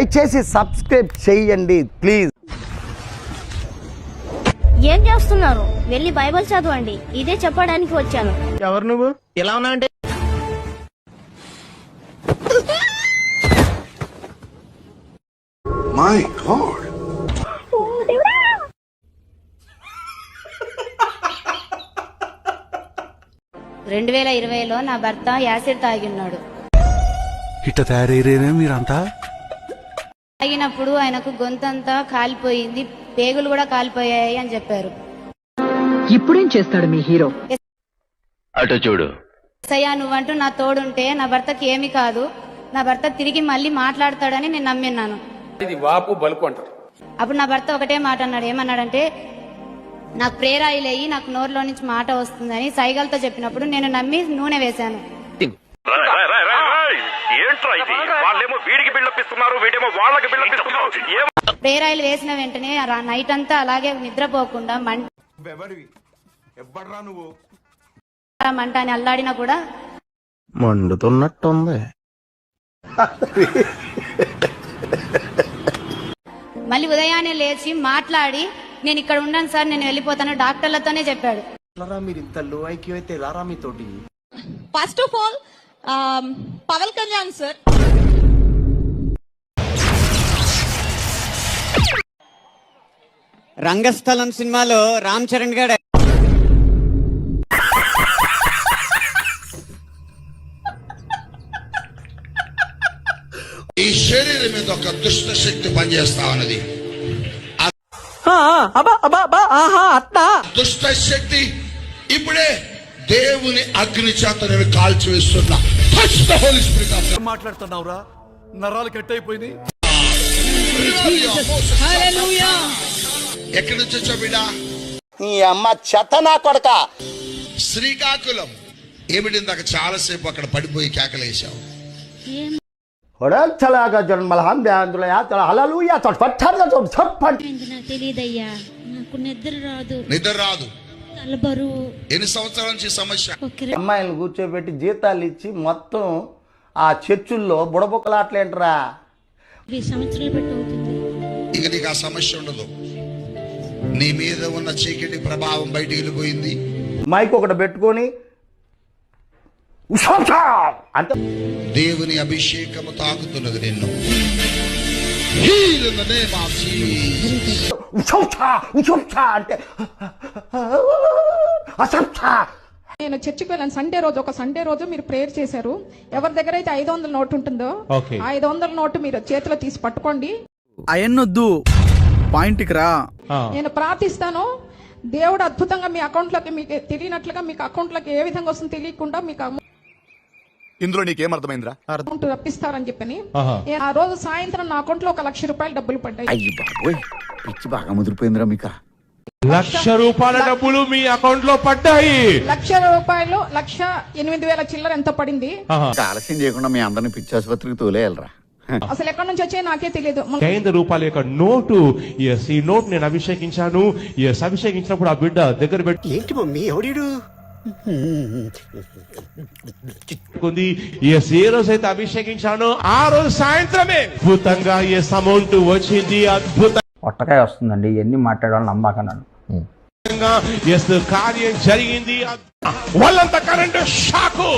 దయచేసి సబ్స్క్రైబ్ చేయండి ప్లీజ్. ఏం చేస్తున్నారు? వెళ్ళి బైబిల్ చదవండి. ఇదే చెప్పడానికి వచ్చాను. ఎవరు నువ్వు? ఎలా ఉన్నా అంటే My God. రెండు వేల ఇరవైలో నా భర్త యాసిడ్ తాగిన్నాడు ఇట్ట తయారయ్యేనే మీరంతా? తాగినప్పుడు ఆయనకు గొంతంతా కాలిపోయింది పేగులు కూడా కాలిపోయాయి అని చెప్పారు. ఇప్పుడేం చేస్తాడు మీ హీరో? అటు చూడు. సయ్యా నువ్వంటూ నా తోడుంటే నా భర్తకి ఏమీ కాదు. నా భర్త తిరిగి మళ్ళీ మాట్లాడతాడని నేను నమ్మిన్నాను. ఇది వాపు బలుపు అంటారు. అప్పుడు నా భర్త ఒకటే మాట అన్నాడు. ఏమన్నాడంటే నాకు ప్రేరాయిలేయి నాకు నోరులో నుంచి మాట వస్తుందని సైగలతో చెప్పినప్పుడు నేను నమ్మి నూనె వేశాను. ఏంట్రా ఇది? వాళ్ళేమో వీడికి వీడేమో వాళ్ళకి ప్రేరాయిలు వేసిన వెంటనే నైట్ అంతా అలాగే నిద్రపోకుండా మంట మంట అని అల్లాడినా కూడా మండుతున్నట్టుంది. మళ్ళీ ఉదయాన్నే లేచి మాట్లాడి నేను ఇక్కడ ఉన్నాను సార్ నేను వెళ్ళిపోతాను డాక్టర్లతోనే చెప్పాడు. మీరు ఇంత లో ఐక్యూ అయితే రారా మీతోటి? First of all Pawan Kalyan sir Rangasthalam సినిమాలో రామ్ చరణ్ గారు ఈ శరీరం మీద ఒక దుష్ట శక్తి పనిచేస్తా ఉన్నది దుష్ట శక్తి ఇప్పుడే దేవుని అగ్ని చేత నేను కాల్చివేస్తున్నా. మాట్లాడుతున్నావురా? నరాలు కట్ అయిపోయింది ఎక్కడి నుంచి వచ్చా బిడ్డ? నీ అమ్మ చెత్త నా కొడక. శ్రీకాకుళం. ఏమిటి ఇందాక చాలాసేపు అక్కడ పడిపోయి కేకలేసావు నాకు తెలియదయ్యా? నాకు నిద్ర రాదు. నిద్ర రాదు. ఎన్ని సంవత్సరాల నుంచి ఈ సమస్య? అమ్మాయిలను కూర్చోబెట్టి జీతాలు ఇచ్చి మొత్తం ఆ చర్చుల్లో బుడబుక్కలాట్లేంట్రా. సంవత్సరాలు పెట్టి అవుతుంది. ఇక నీకు ఆ సమస్య ఉండదు. నీ మీద ఉన్న చీకటి ప్రభావం బయటికి వెళ్ళిపోయింది. మైక్ ఒకటి పెట్టుకొని ఉషోషా అంటే దేవుని అభిషేకము తాకుతున్నది నిన్ను. Heal in the name of Jesus. ఉషోషా ఉషోషా అంటే అసంసా నేను చర్చికి వెళ్ళాను. సండే రోజు ఒక సండే రోజు మీరు ప్రేయర్ చేశారు. ఎవరి దగ్గర అయితే ఐదు వందల నోటు ఉంటుందో ఐదు వందల నోటు మీరు చేతిలో తీసి పట్టుకోండి. అయన్నొద్దు. పాయింట్కి రా. నేను ప్రార్థిస్తాను. దేవుడు అద్భుతంగా మీ అకౌంట్లోకి మీకు తెలియనట్లుగా మీకు అకౌంట్లోకి ఏ విధంగా వస్తుందో తెలియకుండా మీకు ఇందులో నీకేం అర్థమైందిరా అమౌంట్ రప్పిస్తారని చెప్పని. ఆ రోజు సాయంత్రం నా అకౌంట్లో ఒక లక్ష రూపాయలు డబ్బులు పడ్డాయి. పిచ్చి బాగా ముదిరిపోయిందిరా మీకు. లక్ష రూపాయల డబ్బులు మీ అకౌంట్లో పడ్డాయి. లక్ష రూపాయలు లక్ష ఎనిమిది వేల చిల్లర ఎంత పడింది. ఆలస్యం చేయకుండా మీ అందరిని పిచ్చి ఆసుపత్రికి తోలేయాలరా. అసలు ఎక్కడి నుంచి వచ్చాయో నాకే తెలియదు. ఐదు రూపాయల యొక్క నోటు ఎస్ ఈ నోట్ నేను అభిషేకించాను. ఎస్ అభిషేకించినప్పుడు ఆ బిడ్డ దగ్గర ఏంటి మమ్మీ ఎవడీడు? ఎస్ ఏ రోజు అయితే అభిషేకించానో ఆ రోజు సాయంత్రమే అద్భుతంగా ఎస్ అమౌంట్ వచ్చింది అద్భుతంగా. పొట్టకాయ వస్తుందండి ఎన్ని మాట్లాడాలని నమ్మకన్నాను ఎస్ కార్యం జరిగింది వాళ్ళంతా కరెంట్ షాకు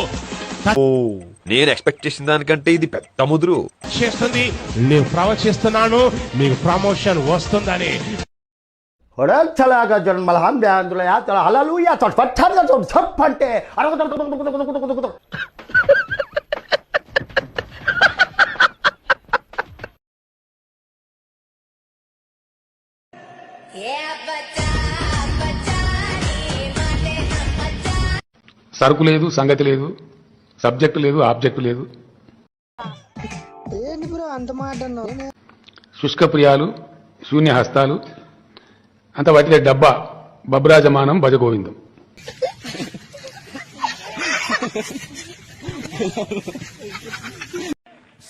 నేను ఎక్స్పెక్ట్ చేసిన దానికంటే ఇది పెద్ద ముదురు చేస్తుంది నేను ప్రవచిస్తున్నాను మీకు ప్రమోషన్ వస్తుందని హొడల్చలాగా సరుకు లేదు సంగతి లేదు సబ్జెక్ట్ లేదు ఆబ్జెక్ట్ లేదు. శుష్క ప్రియాలు శూన్య హస్తాలు అంత వాటిదే డబ్బా బబ్రాజమానం భజగోవిందం.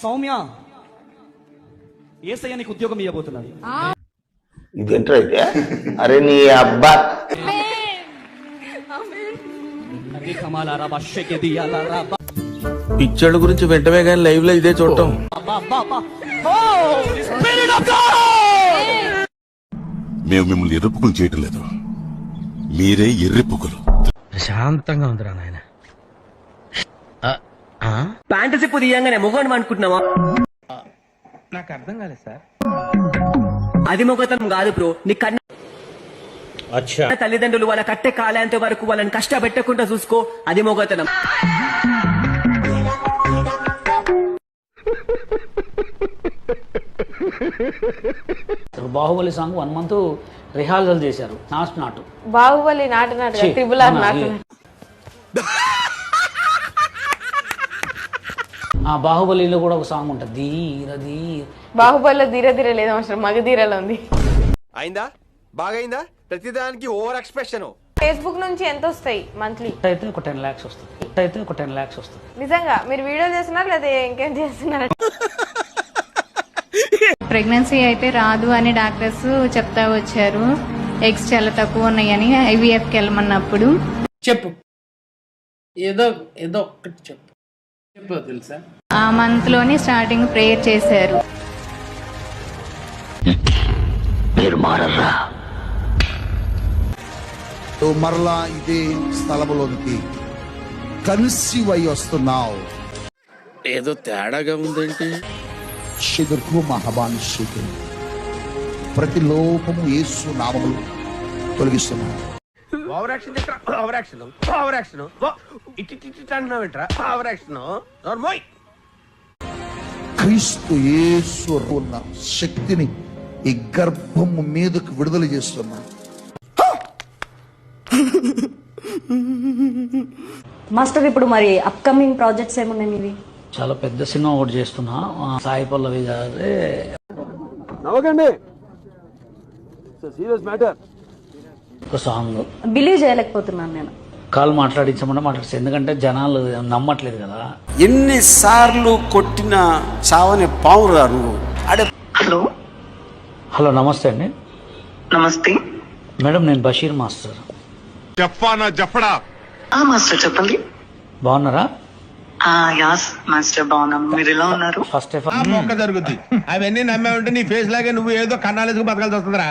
సౌమ్య ఏసయ్య నీకు ఉద్యోగం ఇవ్వబోతున్నాడు అయితే అరే నీ అబ్బా. పిచ్చోళ్ళ గురించి వెంటనే కానీ లైవ్లో ఇదే చూడటం. మేము మిమ్మల్ని ఎరుపుకులు చేయటం లేదు మీరే ఎర్రిపుకులు. ప్రశాంతంగా ఉందిరా నాయన. ప్యాంటు సిప్పు తీయంగానే మొగోని అనుకుంటున్నావా నాకు అర్థం కాలేదు సార్. అది మొగతనం కాదు బ్రో నీ కన్న తల్లిదండ్రులు వాళ్ళ కట్టె కాలేంత వరకు వాళ్ళని కష్టపెట్టకుండా చూసుకో. అది మొగతనం. Baahubali song one month rehearsal చేశారు. నాట్ నాటు. బాహుబలి నాటు నాటు ఆర్? నాటు ఆ బాహుబలిలో కూడా ఒక సాంగ్ ఉంటుంది. ధీర ధీర. బాహుబలిలో ధీర ధీర లేదు అవసరం. మగధీరలో ఉంది. అయిందా? బాగైందా ప్రతిదానికి ఓవర్ ఎక్స్ప్రెషన్. ఫేస్బుక్ నుంచి ఎంత వస్తాయి మంత్లీ? అయితే ఒక టెన్ ల్యాక్స్ వస్తుంది. అయితే ఒక టెన్ ల్యాక్స్ వస్తుంది. నిజంగా మీరు వీడియోలు చేస్తున్నారు లేదా ఇంకేం చేస్తున్నారు? ప్రెగ్నెన్సీ అయితే రాదు అని డాక్టర్స్ చెప్తా వచ్చారు. ఎగ్స్ చాలా తక్కువ ఉన్నాయని ఐవీఎఫ్కి వెళ్ళమన్నప్పుడు. చెప్పు. ఏదో ఏదో ఒక్కటి చెప్పు. చెప్పు తెలుసా? ఆ మంత్లోని స్టార్టింగ్ ప్రేయర్ చేశారు. మరలా ఇదే స్థలములోనికి కన్సీవ్ అయి వస్తున్నావు. ఏదో తేడాగా ఉందేంటి? షిదుర్కు మహబాన్ షిదుర్ ప్రతి లోపము యేసు నామములు యాక్షన్ ఇటు నోర్మోయ్ క్రీస్తు యేసు ఉన్న శక్తిని ఈ గర్భము మీదకు విడుదల చేస్తున్నా మాస్టర్ ఇప్పుడు మరి అప్కమింగ్ ప్రాజెక్ట్స్ ఏమున్నాయి మీవి? చాలా పెద్ద సినిమా ఒకటి చేస్తున్నా. ఆ, సాయి పల్లవి గారే ఒక సాంగ్ బిలీవ్ చేయలేకపోతున్నాను నేను. కాల్ మాట్లాడించమని మాట్లాడిస్తే ఎందుకంటే జనాలు నమ్మట్లేదు కదా. ఎన్నిసార్లు కొట్టిన చావని పావురా నువ్వు? అడే హలో. హలో నమస్తే అండి. నమస్తే. మేడం నేను బషీర్ మాస్టర్. చెప్పానా చెప్పడా ఆ మాస్టర్ చెప్పండి. బాగున్నారా? ఆ యాస్ మాస్టర్ బాగున్నాం మీరు ఎలా ఉన్నారు? ఫస్ట్ ఆఫ్ మొక్క జరుగుద్ది. అవన్నీ నమ్మే ఉంటే నీ ఫేస్ లాగే నువ్వు ఏదో కన్నాలేసుకు బతకాల్సి వస్తుందిరా.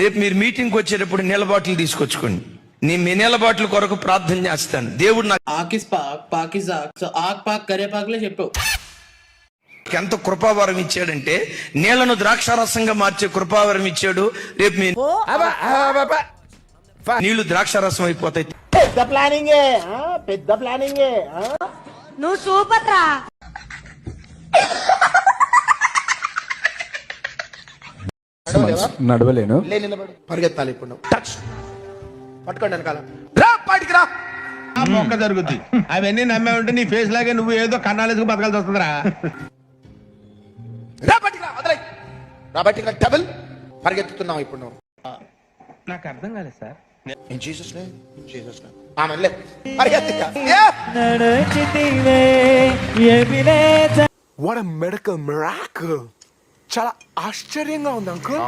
రేపు మీరు మీటింగ్ వచ్చేటప్పుడు నీళ్ళ బాటిల్ తీసుకొచ్చుకోండి. నేను మీ నీళ్ళ బాటిల్ కొరకు ప్రార్థన చేస్తాను. దేవుడు నాకు ఆకిస్ పాక్ పాకిజాక్ సో ఆక్ పాక్ కరేపాకులే చెప్పావు. ఎంత కృపావరం ఇచ్చాడంటే నీళ్ళను ద్రాక్షారసంగా మార్చే కృపావరం ఇచ్చాడు. రేపు మీ నీళ్ళు ద్రాక్షారసం అయిపోతాయి. పెద్ద ప్లానింగే ఆ, పెద్ద ప్లానింగే ఆ. నువ్వు సూపర్ రా నడవలేను. లే నిలబడు. పరిగెత్తాలి ఇప్పుడు నువ్వు. టచ్. పట్టుకోండి వెనకాల. రా బయటికి రా. మొక్క జరుగుద్ది. అవన్నీ నమ్మే ఉంటే నీ ఫేస్ లాగే నువ్వు ఏదో కన్నాలేసుకు బతకాల్సి వస్తుందిరా. రా బయటికి రా వదిలేయ్. రా బయటికి రా డబుల్. పరిగెత్తుతున్నావు ఇప్పుడు నువ్వు. నాకు అర్థం కాలేదు sir. in Jesus name Jesus name ఆమె లే పరిగెత్తిక వాట్ మెడికల్ మిరాకిల్ చాలా ఆశ్చర్యంగా ఉంది అంకుల్